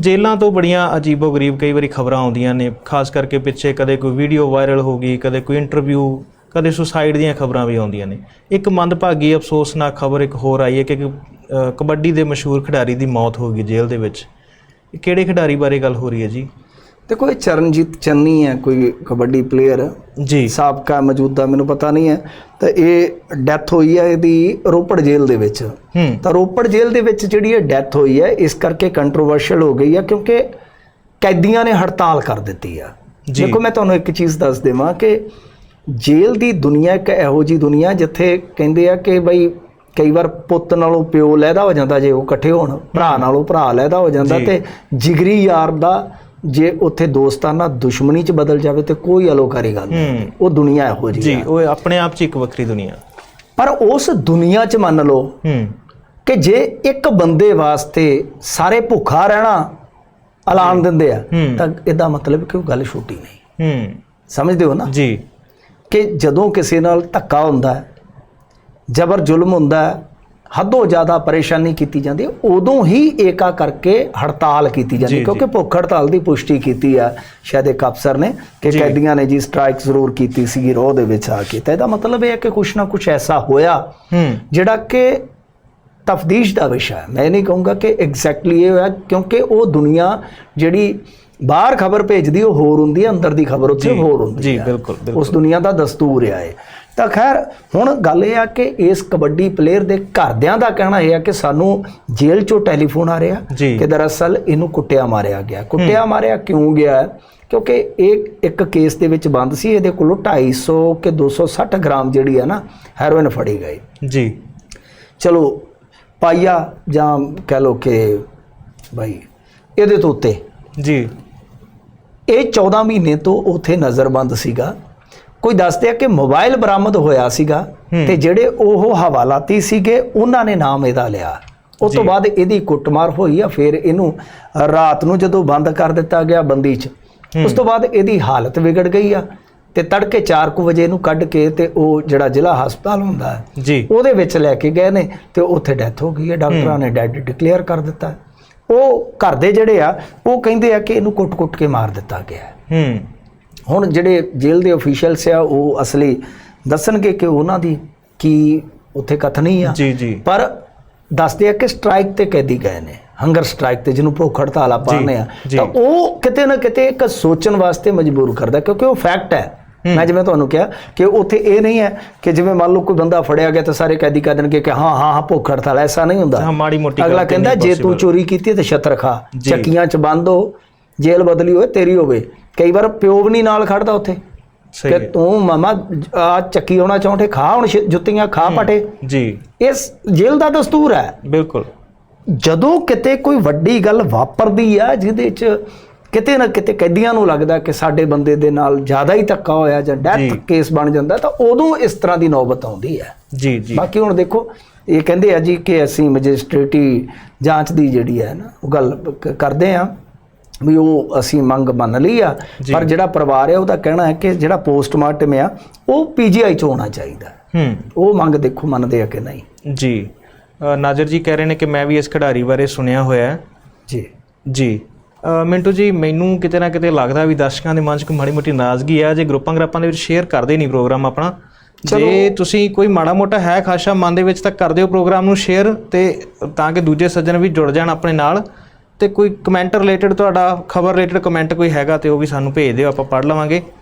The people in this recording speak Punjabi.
ਜੇਲ੍ਹਾਂ ਤੋਂ ਬੜੀਆਂ ਅਜੀਬੋ-ਗਰੀਬ ਕਈ ਵਾਰੀ ਖਬਰਾਂ ਆਉਂਦੀਆਂ ਨੇ, ਖਾਸ ਕਰਕੇ ਪਿੱਛੇ ਕਦੇ ਕੋਈ ਵੀਡੀਓ ਵਾਇਰਲ ਹੋ ਗਈ, ਕਦੇ ਕੋਈ ਇੰਟਰਵਿਊ ਕਦੇ ਸੁਸਾਈਡ ਦੀਆਂ ਖਬਰਾਂ ਵੀ ਆਉਂਦੀਆਂ ਨੇ। ਇੱਕ ਮੰਦਭਾਗੀ ਅਫਸੋਸਨਾਕ ਖਬਰ ਇੱਕ ਹੋਰ ਆਈ ਹੈ ਕਿ ਕਬੱਡੀ ਦੇ ਮਸ਼ਹੂਰ ਖਿਡਾਰੀ ਦੀ ਮੌਤ ਹੋ ਗਈ ਜੇਲ੍ਹ ਦੇ ਵਿੱਚ। ਕਿਹੜੇ ਖਿਡਾਰੀ ਬਾਰੇ ਗੱਲ ਹੋ ਰਹੀ ਹੈ ਜੀ? ਦੇਖੋ ਇਹ ਚਰਨਜੀਤ ਚੰਨੀ ਹੈ ਕੋਈ ਕਬੱਡੀ ਪਲੇਅਰ ਜੀ। ਸਾਬਕਾ ਮੌਜੂਦਾ ਮੈਨੂੰ ਪਤਾ ਨਹੀਂ ਹੈ। ਤਾਂ ਇਹ ਡੈਥ ਹੋਈ ਹੈ ਇਹਦੀ ਰੋਪੜ ਜੇਲ੍ਹ ਦੇ ਵਿੱਚ। ਤਾਂ ਰੋਪੜ ਜੇਲ੍ਹ ਦੇ ਵਿੱਚ ਜਿਹੜੀ ਇਹ ਡੈਥ ਹੋਈ ਹੈ ਇਸ ਕਰਕੇ ਕੰਟਰੋਵਰਸ਼ੀਅਲ ਹੋ ਗਈ ਹੈ ਕਿਉਂਕਿ ਕੈਦੀਆਂ ਨੇ ਹੜਤਾਲ ਕਰ ਦਿੱਤੀ ਆ। ਦੇਖੋ ਮੈਂ ਤੁਹਾਨੂੰ ਇੱਕ ਚੀਜ਼ ਦੱਸ ਦੇਵਾਂ ਕਿ ਜੇਲ੍ਹ ਦੀ ਦੁਨੀਆ ਇੱਕ ਇਹੋ ਜੀ ਦੁਨੀਆ ਜਿੱਥੇ ਕਹਿੰਦੇ ਆ ਕਿ ਬਈ ਕਈ ਵਾਰ ਪੁੱਤ ਨਾਲੋਂ ਪਿਓ ਲੈਦਾ ਹੋ ਜਾਂਦਾ ਜੇ ਉਹ ਇਕੱਠੇ ਹੋਣ ਭਰਾ ਨਾਲੋਂ ਭਰਾ ਲੈਦਾ ਹੋ ਜਾਂਦਾ। ਤੇ ਜਿਗਰੀ ਯਾਰ ਦਾ ਜੇ ਉੱਥੇ ਦੋਸਤਾਨਾ ਦੁਸ਼ਮਣੀ ਚ ਬਦਲ ਜਾਵੇ ਤੇ ਕੋਈ ਅਲੋਕਾਰੀ ਗੱਲ ਨਹੀਂ। ਉਹ ਦੁਨੀਆ ਇਹੋ ਜੀ ਜੀ ਉਹ ਆਪਣੇ ਆਪ 'ਚ ਇੱਕ ਵੱਖਰੀ ਦੁਨੀਆ। ਪਰ ਉਸ ਦੁਨੀਆ ਚ ਮੰਨ ਲਓ ਹੂੰ। ਕਿ ਜੇ ਇੱਕ ਬੰਦੇ ਵਾਸਤੇ ਸਾਰੇ ਭੁੱਖਾ ਰਹਿਣਾ ਐਲਾਨ ਦਿੰਦੇ ਆ। ਤਾਂ ਇਹਦਾ ਮਤਲਬ ਕਿ ਉਹ ਗੱਲ ਛੋਟੀ ਨਹੀਂ। ਹੂੰ। ਸਮਝਦੇ ਹੋ ਨਾ? ਜੀ। ਕਿ ਜਦੋਂ ਕਿਸੇ ਨਾਲ ਧੱਕਾ ਹੁੰਦਾ ਹੈ ਜ਼ਬਰ ਜ਼ੁਲਮ ਹੁੰਦਾ ਹੈ ਹੱਦੋਂ ਜ਼ਿਆਦਾ ਪਰੇਸ਼ਾਨੀ ਕੀਤੀ ਜਾਂਦੀ ਹੈ ਉਦੋਂ ਹੀ ਏਕਾ ਕਰਕੇ ਹੜਤਾਲ ਕੀਤੀ ਜਾਂਦੀ ਜੀ, ਕਿਉਂਕਿ ਭੁੱਖ ਹੜਤਾਲ ਦੀ ਪੁਸ਼ਟੀ ਕੀਤੀ ਆ ਸ਼ਾਇਦ ਇੱਕ ਅਫਸਰ ਨੇ ਕਿ ਜੀ। ਕੈਦੀਆਂ ਨੇ ਜੀ ਸਟ੍ਰਾਈਕ ਜ਼ਰੂਰ ਕੀਤੀ ਸੀ ਰੋਹ ਦੇ ਵਿੱਚ ਆ ਕੇ। ਤਾਂ ਇਹਦਾ ਮਤਲਬ ਇਹ ਹੈ ਕਿ ਕੁਛ ਨਾ ਕੁਛ ਐਸਾ ਹੋਇਆ ਜਿਹੜਾ ਕਿ ਤਫਦੀਸ਼ ਦਾ ਵਿਸ਼ਾ ਹੈ। ਮੈਂ ਨਹੀਂ ਕਹੂੰਗਾ ਕਿ ਐਗਜ਼ੈਕਟਲੀ ਇਹ ਹੋਇਆ ਕਿਉਂਕਿ ਉਹ ਦੁਨੀਆ ਜਿਹੜੀ ਬਾਹਰ ਖਬਰ ਭੇਜਦੀ ਉਹ ਹੋਰ ਹੁੰਦੀ ਹੈ ਅੰਦਰ ਦੀ ਖਬਰ ਉੱਥੇ ਜੀ, ਹੋਰ ਹੁੰਦੀ ਜੀ, ਹੈ ਬਿਲਕੁਲ, ਬਿਲਕੁਲ। ਉਸ ਦੁਨੀਆ ਦਾ ਦਸਤੂਰ ਆ ਇਹ। ਤਾਂ ਖੈਰ ਹੁਣ ਗੱਲ ਇਹ ਆ ਕਿ ਇਸ ਕਬੱਡੀ ਪਲੇਅਰ ਦੇ ਘਰਦਿਆਂ ਦਾ ਕਹਿਣਾ ਇਹ ਆ ਕਿ ਸਾਨੂੰ ਜੇਲ੍ਹ ਚੋਂ ਟੈਲੀਫੋਨ ਆ ਰਿਹਾ। ਕਿ ਦਰਅਸਲ ਇਹਨੂੰ ਕੁੱਟਿਆ ਮਾਰਿਆ ਗਿਆ। ਕੁੱਟਿਆ ਮਾਰਿਆ ਕਿਉਂ ਗਿਆ? ਕਿਉਂਕਿ ਇਹ ਇੱਕ ਕੇਸ ਦੇ ਵਿੱਚ ਬੰਦ ਸੀ ਇਹਦੇ ਕੋਲੋਂ 250 ਕਿ 260 ਗ੍ਰਾਮ ਜਿਹੜੀ ਹੈ ਨਾ ਹੈਰੋਇਨ ਫੜੀ ਗਈ। ਜੀ। ਚਲੋ ਪਾਈਆ ਜਾਂ ਕਹਿ ਲੋ ਕਿ ਭਾਈ ਇਹਦੇ ਤੋਂ ਉੱਤੇ। ਜੀ। ਇਹ 14 ਮਹੀਨੇ ਤੋਂ ਉਥੇ ਨਜ਼ਰਬੰਦ ਸੀਗਾ। ਕੋਈ ਦੱਸਦੇ ਆ ਕਿ ਮੋਬਾਈਲ ਬਰਾਮਦ ਹੋਇਆ ਸੀਗਾ। ਤੇ ਜਿਹੜੇ ਉਹ ਹਵਾਲਾਤੀ ਸੀਗੇ ਉਹਨਾਂ ਨੇ ਨਾਮ ਇਹਦਾ ਲਿਆ ਉਸ ਤੋਂ। ਬਾਅਦ ਇਹਦੀ ਕੁੱਟਮਾਰ ਹੋਈ ਆ ਫਿਰ ਇਹਨੂੰ ਰਾਤ ਨੂੰ ਜਦੋਂ ਬੰਦ ਕਰ ਦਿੱਤਾ ਗਿਆ ਬੰਦੀ 'ਚ। ਉਸ ਤੋਂ ਬਾਅਦ ਇਹਦੀ ਹਾਲਤ ਵਿਗੜ ਗਈ ਆ ਤੇ ਤੜਕੇ 4:00 ਵਜੇ ਇਹਨੂੰ ਕੱਢ ਕੇ ਤੇ ਉਹ ਜਿਹੜਾ ਜ਼ਿਲ੍ਹਾ ਹਸਪਤਾਲ ਹੁੰਦਾ ਜੀ ਉਹਦੇ ਵਿੱਚ ਲੈ ਕੇ ਗਏ ਨੇ ਤੇ ਉੱਥੇ ਡੈਥ ਹੋ ਗਈ ਹੈ ਡਾਕਟਰਾਂ ਨੇ ਡੈਡ ਡਿਕਲੇਅਰ ਕਰ ਦਿੱਤਾ। ਉਹ ਘਰ ਦੇ ਜਿਹੜੇ ਆ ਉਹ ਕਹਿੰਦੇ ਆ ਕਿ ਇਹਨੂੰ ਕੁੱਟ-ਕੁੱਟ ਕੇ ਮਾਰ ਦਿੱਤਾ ਗਿਆ ਹੈ। ਹੁਣ ਜਿਹੜੇ ਜੇਲ੍ਹ ਦੇ ਅਫੀਸ਼ੀਅਲਸ ਆ ਉਹ ਅਸਲੀ ਦੱਸਣਗੇ ਕਿ ਉਹਨਾਂ ਦੀ ਕੀ ਉੱਥੇ ਕਥਨੀ ਆ ਜੀ ਜੀ ਪਰ ਦੱਸਦੇ ਆ ਕਿ ਸਟ੍ਰਾਈਕ ਤੇ ਕੈਦੀ ਗਏ ਨੇ ਹੰਗਰ ਸਟ੍ਰਾਈਕ ਤੇ ਜਿਹਨੂੰ ਭੁੱਖ ਹੜਤਾਲ ਆਪਾਂ ਆਉਂਦੇ ਆ। ਤਾਂ ਉਹ ਕਿਤੇ ਨਾ ਕਿਤੇ ਇੱਕ ਸੋਚਣ ਵਾਸਤੇ ਮਜਬੂਰ ਕਰਦਾ ਕਿਉਂਕਿ ਉਹ ਫੈਕਟ ਹੈ। ਮੈਂ ਜਿਵੇਂ ਤੁਹਾਨੂੰ ਕਿਹਾ ਕਿ ਉੱਥੇ ਇਹ ਨਹੀਂ ਹੈ ਕਿ ਜਿਵੇਂ ਮੰਨ ਲਓ ਕੋਈ ਬੰਦਾ ਫੜਿਆ ਗਿਆ ਤਾਂ ਸਾਰੇ ਕੈਦੀ ਕਹਿ ਦੇਣਗੇ ਕਿ ਹਾਂ ਹਾਂ ਹਾਂ ਭੁੱਖ ਹੜਤਾਲ ਐਸਾ ਨਹੀਂ ਹੁੰਦਾ ਅਗਲਾ ਕਹਿੰਦਾ ਜੇ ਤੂੰ। ਚੋਰੀ ਕੀਤੀ ਤੇ ਛਤਰ ਖਾ। ਚੱਕੀਆਂ 'ਚ ਬੰਦ ਹੋ ਜੇਲ੍ਹ ਬਦਲੀ ਹੋਏ ਤੇਰੀ ਹੋਵੇ। ਕਈ ਵਾਰ ਪਿਓ ਵੀ ਨਹੀਂ ਨਾਲ ਖੜਦਾ ਉੱਥੇ। ਕਿ ਤੂੰ ਮਾਮਾ ਆ ਚੱਕੀ ਹੋਣਾ ਚਾਹੁੰਦੇ ਖਾ ਹੁਣ ਜੁੱਤੀਆਂ ਖਾ ਪਟੇ। ਜੀ। ਇਸ ਜੇਲ੍ਹ ਦਾ ਦਸਤੂਰ ਹੈ। ਬਿਲਕੁਲ। ਜਦੋਂ ਕਿਤੇ ਕੋਈ ਵੱਡੀ ਗੱਲ ਵਾਪਰਦੀ ਆ ਜਿਹਦੇ 'ਚ ਕਿਤੇ ਨਾ ਕਿਤੇ ਕੈਦੀਆਂ ਨੂੰ ਲੱਗਦਾ ਕਿ ਸਾਡੇ ਬੰਦੇ ਦੇ ਨਾਲ ਜ਼ਿਆਦਾ ਹੀ ਧੱਕਾ ਹੋਇਆ ਜਾਂ। ਡੈਥ ਕੇਸ ਬਣ ਜਾਂਦਾ ਤਾਂ ਉਦੋਂ ਇਸ ਤਰ੍ਹਾਂ ਦੀ ਨੌਬਤ ਆਉਂਦੀ ਹੈ। ਜੀ ਜੀ। ਬਾਕੀ ਹੁਣ ਦੇਖੋ ਇਹ ਕਹਿੰਦੇ ਆ ਜੀ ਕਿ ਅਸੀਂ ਮੈਜਿਸਟ੍ਰੇਟੀ ਜਾਂਚ ਦੀ ਜਿਹੜੀ ਹੈ ਨਾ ਉਹ ਗੱਲ ਕਰਦੇ ਆ ਵੀ ਉਹ ਅਸੀਂ ਮੰਗ ਮੰਨ ਲਈ ਆ। ਪਰ ਜਿਹੜਾ ਪਰਿਵਾਰ ਹੈ ਉਹਦਾ ਕਹਿਣਾ ਹੈ ਕਿ ਜਿਹੜਾ ਪੋਸਟਮਾਰਟਮ ਆ ਉਹ ਪੀਜੀਆਈ ਚ ਹੋਣਾ ਚਾਹੀਦਾ। ਹੂੰ। ਉਹ ਮੰਗ ਦੇਖੋ ਮੰਨਦੇ ਆ ਕਿ ਨਹੀਂ। ਜੀ। ਨਾਜ਼ਰ ਜੀ ਕਹਿ ਰਹੇ ਨੇ ਕਿ ਮੈਂ ਵੀ ਇਸ ਖਿਡਾਰੀ ਬਾਰੇ ਸੁਣਿਆ ਹੋਇਆ ਹੈ। ਜੀ। ਜੀ। ਮਿੰਟੂ ਜੀ ਮੈਨੂੰ ਕਿਤੇ ਨਾ ਕਿਤੇ ਲੱਗਦਾ ਵੀ ਦਰਸ਼ਕਾਂ ਦੇ ਮਨ 'ਚ ਕੋਈ ਮਾੜੀ ਮੋਟੀ ਨਾਰਾਜ਼ਗੀ ਆ ਜੇ ਗਰੁੱਪਾਂ ਗਰਾਪਾਂ ਦੇ ਵਿੱਚ ਸ਼ੇਅਰ ਕਰਦੇ ਨਹੀਂ ਪ੍ਰੋਗਰਾਮ ਆਪਣਾ। ਜੇ ਤੁਸੀਂ ਕੋਈ ਮਾੜਾ ਮੋਟਾ ਹੈ ਖਾਸ਼ਾ ਮਨ ਦੇ ਵਿੱਚ ਤਾਂ ਕਰ ਦਿਓ ਪ੍ਰੋਗਰਾਮ ਨੂੰ ਸ਼ੇਅਰ ਤੇ ਤਾਂ ਕਿ ਦੂਜੇ ਸੱਜਣ ਵੀ ਜੁੜ ਜਾਣ ਆਪਣੇ ਨਾਲ। ਤੇ ਕੋਈ ਕਮੈਂਟ ਰਿਲੇਟਡ ਤੁਹਾਡਾ, ਖਬਰ ਰਿਲੇਟਡ ਕਮੈਂਟ ਕੋਈ ਹੈਗਾ ਤੇ ਉਹ ਵੀ ਸਾਨੂੰ ਭੇਜ ਦਿਓ, ਆਪਾਂ ਪੜ੍ਹ ਲਵਾਂਗੇ।